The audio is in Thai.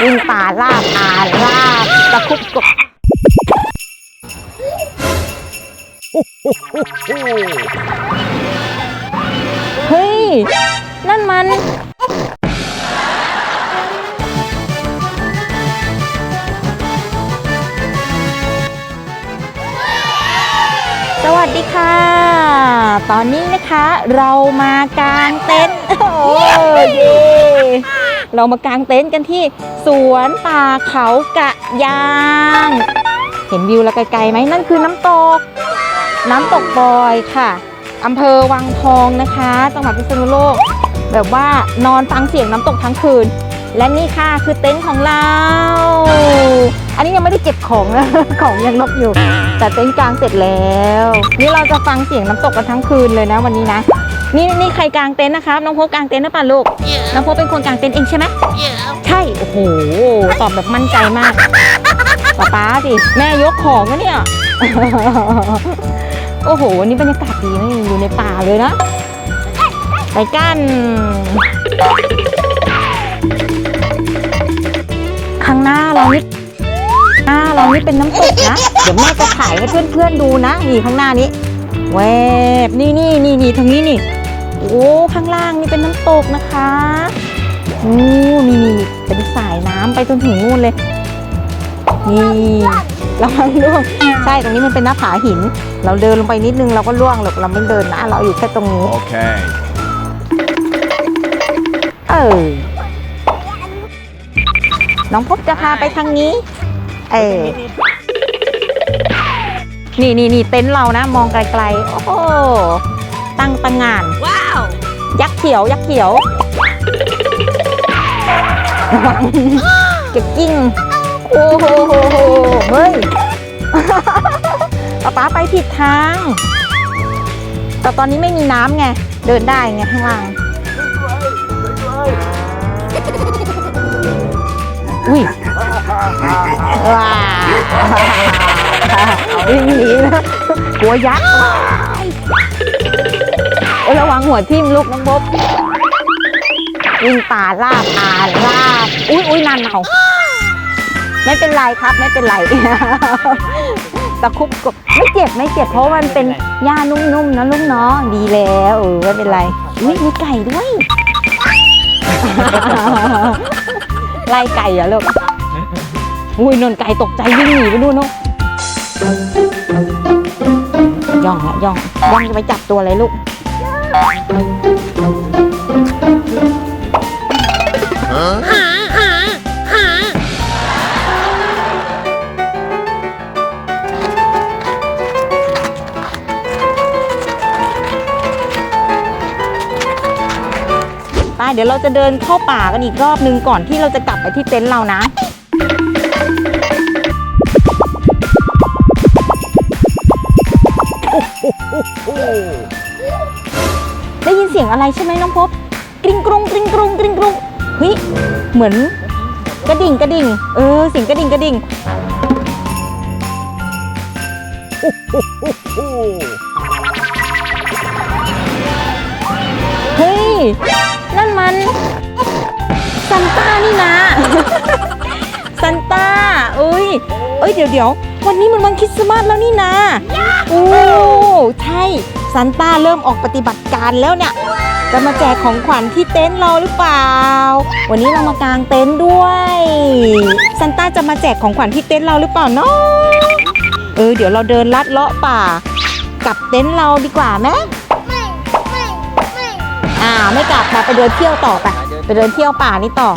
วิ่งป่าลาบป่าลาบตะคุบกบเฮ้ย นั่นมัน สวัสดีค่ะ ตอนนี้นะคะเรามากางเต็นท์โอ้ย เรามากางเต็นท์กันที่สวนป่าเขากะยาง เห็นวิวแล้วไกลๆไหมนั่นคือน้ำตก น้ำตกบอยค่ะอำเภอวังทองนะคะ จังหวัดพิษณุโลก แบบว่านอนฟังเสียงน้ำตกทั้งคืน และนี่ค่ะคือเต็นท์ของเรา อันนี้ยังไม่ได้เก็บของนะ ของยังนกอยู่ แต่เต็นท์กลางเสร็จแล้ว นี่เราจะฟังเสียงน้ำตกกันทั้งคืนเลยนะวันนี้นะ นี่นี่ใครกลางเต็นท์นะครับ น้องพบกลางเต็นท์หรือเปล่าลูก น้องพบเป็นคนกลางเต็นท์เองใช่ไหมใช่ โอ้โห ตอบแบบมั่นใจมากป๊าป๊าสิแม่ยกของนะเนี่ย โอ้โห วันนี้บรรยากาศดีนะอยู่ในป่าเลยนะ ไปกัน น้าเรานี่เป็นน้ำตกนะ เดี๋ยวแม่จะถ่ายให้เพื่อนๆดูนะ นี่ข้างหน้านี้แวบนี่นี่นี่นี่ทางนี้นี่โอ้ข้างล่างนี่เป็นน้ำตกนะคะโอ้นี่นี่เป็นสายน้ำไปจนถึงนู่นเลย นี่ระวังล่วงใช่ตรงนี้มันเป็นหน้าผาหิน เราเดินลงไปนิดนึงเราก็ล่วงหรอกเราไม่เดินนะ เราอยู่แค่ตรงนี้ Okay. เออน้องพบจะพาไปทางนี้ เออนี่นี่นี่เต็นท์เรานะ มองไกลๆ โอ้โหตั้งตังงาน ว้าว ยักษ์เขียว ยักษ์เขียวระวังเก็บกิ้ง โอ้โหโหโหเฮ้ยป๊าป๊าไปผิดทาง แต่ตอนนี้ไม่มีน้ำไง เดินได้ไงข้างล่าง อุ้ย ว้าวิ่งหนีนะหัวยักษ์ระวังหัวทิ่มลูกน้องบกวิ่งป่าลาบป่าลาบอุ้ยอุ้ยนานเอาไม่เป็นไรครับไม่เป็นไรตะคุบกบไม่เจ็บไม่เจ็บเพราะมันเป็นหญ้านุ่มๆนะลูกเนาะดีแล้วเออไม่เป็นไรอุ้ยมีไก่ด้วยไล่ไก่เหรอลูก อุ้ยนนไก่ตกใจวิ่งหนีไปนู่นนู่นย่องละย่องย่องจะไปจับตัวอะไรลูกไปเดี๋ยวเราจะเดินเข้าป่ากันอีกรอบนึงก่อนที่เราจะกลับไปที่เต็นท์เรานะ ได้ยินเสียงอะไรใช่ไหมน้องพบกริ๊งกรุงกริ๊งกรุงกริ๊งกรุงเฮ้ยเหมือนกระดิ่งกระดิ่ง เออเสียงกระดิ่งกระดิ่งเฮ้ยนั่นมันซันต้านี่นะซันต้าเอ้ยเอ้ยเดี๋ยวเดี๋ยววันนี้มันวันคริสต์มาสแล้วนี่นะ ซันต้าเริ่มออกปฏิบัติการแล้วเนี่ย จะมาแจกของขวัญที่เต็นท์เราหรือเปล่า วันนี้เรามากางเต็นท์ด้วยซันต้าจะมาแจกของขวัญที่เต็นท์เราหรือเปล่าเนาะเออเดี๋ยวเราเดินลัดเลาะป่า กลับเต็นท์เราดีกว่าไหมไม่ไม่ไม่อ่าไม่กลับค่ะไปเดินเที่ยวต่อไปไปเดินเที่ยวป่านี่ต่อ